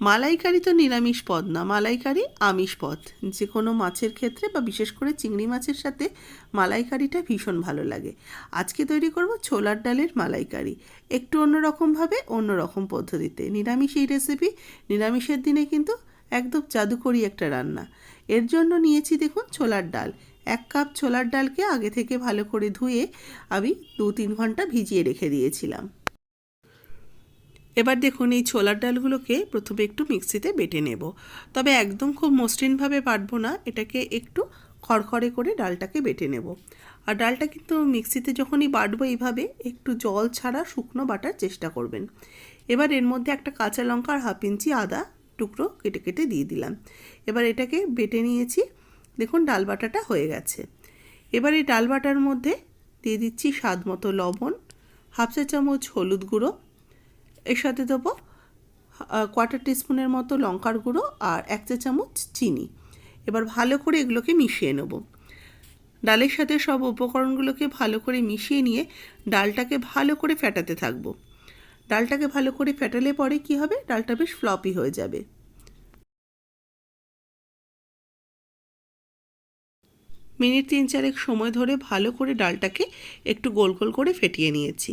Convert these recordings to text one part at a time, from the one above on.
মালাইকারি তো নিরামিষ পদ না, মালাইকারি আমিষ পদ। যে কোনো মাছের ক্ষেত্রে বা বিশেষ করে চিংড়ি মাছের সাথে মালাইকারিটা ভীষণ ভালো লাগে। আজকে তৈরি করব ছোলার ডালের মালাইকারি। একটু অন্যরকমভাবে অন্যরকম পদ্ধতিতে। নিরামিষ এই রেসিপি নিরামিষের দিনে কিন্তু একদম জাদুকরি একটা রান্না। এর জন্য নিয়েছি দেখুন ছোলার ডাল। এক কাপ ছোলার ডালকে আগে থেকে ভালো করে ধুয়ে আমি দু তিন ঘণ্টা ভিজিয়ে রেখে দিয়েছিলাম। এবার দেখুন এই ছোলার ডালগুলোকে প্রথমে একটু মিক্সিতে বেটে নেব। তবে একদম খুব মসৃণভাবে বাটবো না, এটাকে একটু খড়খড়ে করে ডালটাকে বেটে নেব। আর ডালটা কিন্তু মিক্সিতে যখনই বাটবো এইভাবে একটু জল ছাড়া শুকনো বাটার চেষ্টা করবেন। এবার এর মধ্যে একটা কাঁচা লঙ্কা আর হাফ ইঞ্চি আদা টুকরো কেটে কেটে দিয়ে দিলাম। এবার এটাকে বেটে নিয়েছি। দেখুন ডাল বাটাটা হয়ে গেছে। এবার এই ডাল বাটার মধ্যে দিয়ে দিচ্ছি স্বাদ মতো লবণ, হাফ চা চামচ হলুদ গুঁড়ো এর সাথে দেবো কোয়ার্টার টিস্পুনের মতো লঙ্কার গুঁড়ো আর এক চা চামচ চিনি। এবার ভালো করে এগুলোকে মিশিয়ে নেব। ডালের সাথে সব উপকরণগুলোকে ভালো করে মিশিয়ে নিয়ে ডালটাকে ভালো করে ফেটাতে থাকব। ডালটাকে ভালো করে ফেটালে পরে কি হবে? ডালটা বেশ ফ্লপি হয়ে যাবে। মিনিট তিন চারেক সময় ধরে ভালো করে ডালটাকে একটু গোল গোল করে ফেটিয়ে নিয়েছি।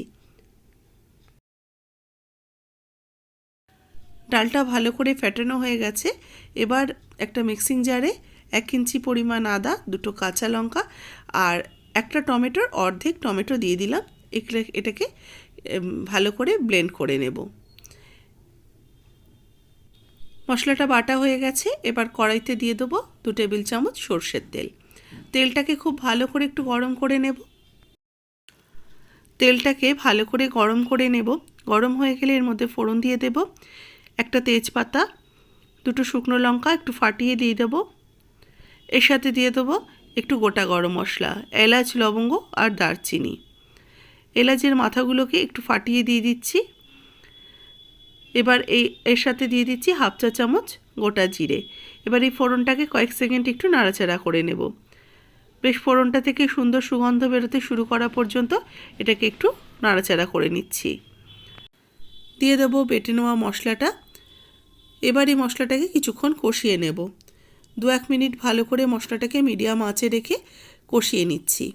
ডালটা ভালো করে ফেটানো হয়ে গেছে। এবার একটা মিক্সিং জারে এক ইঞ্চি পরিমাণ আদা, দুটো কাঁচা লঙ্কা আর একটা টমেটোর অর্ধেক টমেটো দিয়ে দিলাম। এটাকে ভালো করে ব্লেন্ড করে নেব। মশলাটা বাটা হয়ে গেছে। এবার কড়াইতে দিয়ে দেবো দু টেবিল চামচ সর্ষের তেল। তেলটাকে খুব ভালো করে একটু গরম করে নেব। তেলটাকে ভালো করে গরম করে নেব। গরম হয়ে গেলে এর মধ্যে ফোড়ন দিয়ে দেব। একটা তেজপাতা, দুটো শুকনো লঙ্কা একটু ফাটিয়ে দিয়ে দেবো। এর সাথে দিয়ে দেবো একটু গোটা গরম মশলা, এলাচ, লবঙ্গ আর দারচিনি। এলাচের মাথাগুলোকে একটু ফাটিয়ে দিয়ে দিচ্ছি। এবার এই, এর সাথে দিয়ে দিচ্ছি হাফ চা চামচ গোটা জিরে। এবার এই ফোড়নটাকে কয়েক সেকেন্ড একটু নাড়াচাড়া করে নেব। বেশ ফোড়নটা থেকে সুন্দর সুগন্ধ বেরোতে শুরু করা পর্যন্ত এটাকে একটু নাড়াচাড়া করে নিচ্ছি। দিয়ে দেবো বেটে নেওয়া মশলাটা। এবার এই মশলাটাকে কিছুক্ষণ কষিয়ে নেব। দু এক মিনিট ভালো করে মশলাটাকে মিডিয়াম আঁচে রেখে কষিয়ে নিচ্ছি।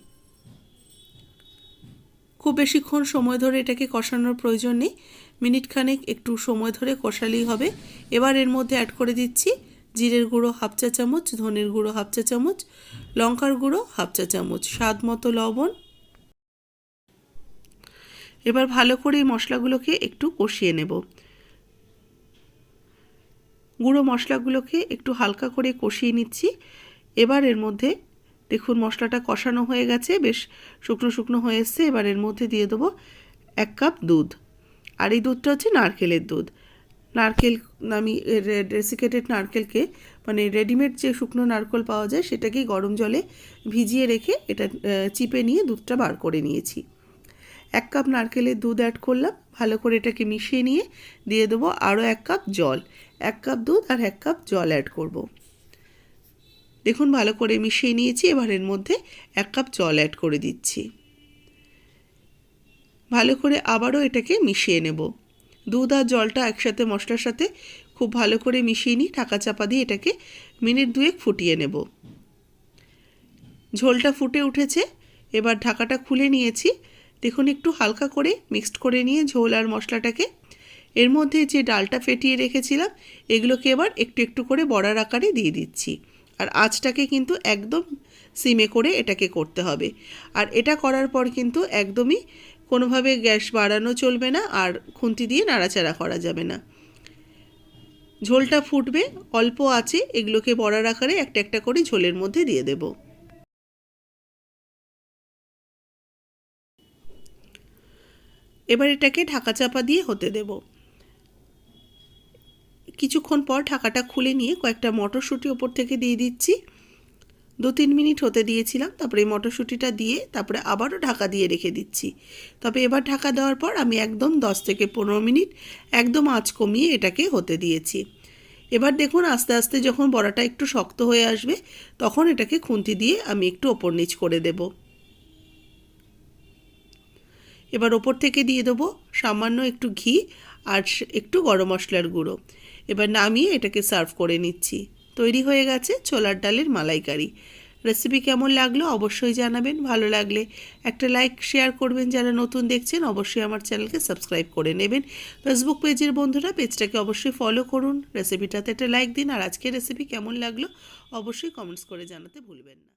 খুব বেশিক্ষণ সময় ধরে এটাকে কষানোর প্রয়োজন নেই। মিনিটখানেক একটু সময় ধরে কষালেই হবে। এবার এর মধ্যে অ্যাড করে দিচ্ছি জিরের গুঁড়ো হাফ চা চামচ, ধনের গুঁড়ো হাফ চা চামচ, লঙ্কার গুঁড়ো হাফ চা চামচ, স্বাদ মতো লবণ। এবার ভালো করে এই মশলাগুলোকে একটু কষিয়ে নেব। গুঁড়ো মশলাগুলোকে একটু হালকা করে কষিয়ে নিচ্ছি। এবার এর মধ্যে দেখুন মশলাটা কষানো হয়ে গেছে, বেশ শুকনো শুকনো হয়ে এসছে। এবার এর মধ্যে দিয়ে দেবো এক কাপ দুধ। আর এই দুধটা হচ্ছে নারকেলের দুধ। নারকেল, আমি ডেসিকেটেড নারকেলকে মানে রেডিমেড যে শুকনো নারকেল পাওয়া যায়, সেটাকেই গরম জলে ভিজিয়ে রেখে এটা চিপে নিয়ে দুধটা বার করে নিয়েছি। এক কাপ নারকেলের দুধ অ্যাড করলাম, ভালো করে এটাকে মিশিয়ে নিয়ে দিয়ে দেবো আরও এক কাপ জল, এক কাপ দুধ আর এক কাপ জল অ্যাড করব। দেখুন ভালো করে মিশিয়ে নিয়েছি, এবার এর মধ্যে এক কাপ জল অ্যাড করে দিচ্ছি। ভালো করে আবারও এটাকে মিশিয়ে নেব। দুধ আর জলটা একসাথে মশলার সাথে খুব ভালো করে মিশিয়ে নিই ঢাকা চাপা দিয়ে এটাকে মিনিট দুয়েক ফুটিয়ে নেব। ঝোলটা ফুটে উঠেছে, এবার ঢাকাটা খুলে নিয়েছি। দেখুন, একটু হালকা করে মিক্সড করে নিয়ে ঝোল আর মশলাটাকে। এর মধ্যে যে ডালটা ফেটিয়ে রেখেছিলাম, এগুলোকে এবার একটু একটু করে বড়ার আকারে দিয়ে দিচ্ছি। আর আঁচটাকে কিন্তু একদম সিমে করে এটাকে করতে হবে। আর এটা করার পর কিন্তু একদমই কোনোভাবে গ্যাস বাড়ানো চলবে না আর খুন্তি দিয়ে নাড়াচাড়া করা যাবে না। ঝোলটা ফুটবে, অল্প আছে, এগুলোকে বড়ার আকারে একটা একটা করে ঝোলের মধ্যে দিয়ে দেব। এবার এটাকে ঢাকা চাপা দিয়ে হতে দেব। কিছুক্ষণ পর ঢাকাটা খুলে নিয়ে কয়েকটা মটরশুঁটি ওপর থেকে দিয়ে দিচ্ছি। দু তিন মিনিট হতে দিয়েছিলাম, তারপরে এই মটরশুঁটিটা দিয়ে তারপরে আবারও ঢাকা দিয়ে রেখে দিচ্ছি। তবে এবার ঢাকা দেওয়ার পর আমি একদম দশ থেকে পনেরো মিনিট একদম আঁচ কমিয়ে এটাকে হতে দিয়েছি। এবার দেখুন আস্তে আস্তে যখন বড়াটা একটু শক্ত হয়ে আসবে, তখন এটাকে খুন্তি দিয়ে আমি একটু ওপর নিচ করে দেব। এবার ওপর থেকে দিয়ে দেবো সামান্য একটু ঘি আর একটু গরম মশলার গুঁড়ো। এবার নামিয়ে এটাকে সার্ভ করে নিচ্ছি। তৈরি হয়ে গেছে ছোলার ডালের মালাইকারি। রেসিপি কেমন লাগল অবশ্যই জানাবেন, ভালো লাগলে একটা লাইক, শেয়ার করবেন। যারা নতুন দেখছেন, অবশ্যই আমার চ্যানেলকে সাবস্ক্রাইব করে নেবেন। ফেসবুক পেজের বন্ধুরা পেজটাকে অবশ্যই ফলো করুন। রেসিপিটাতে একটা লাইক দিন। আর আজকের রেসিপি কেমন লাগল অবশ্যই কমেন্টস করে জানাতে ভুলবেন না।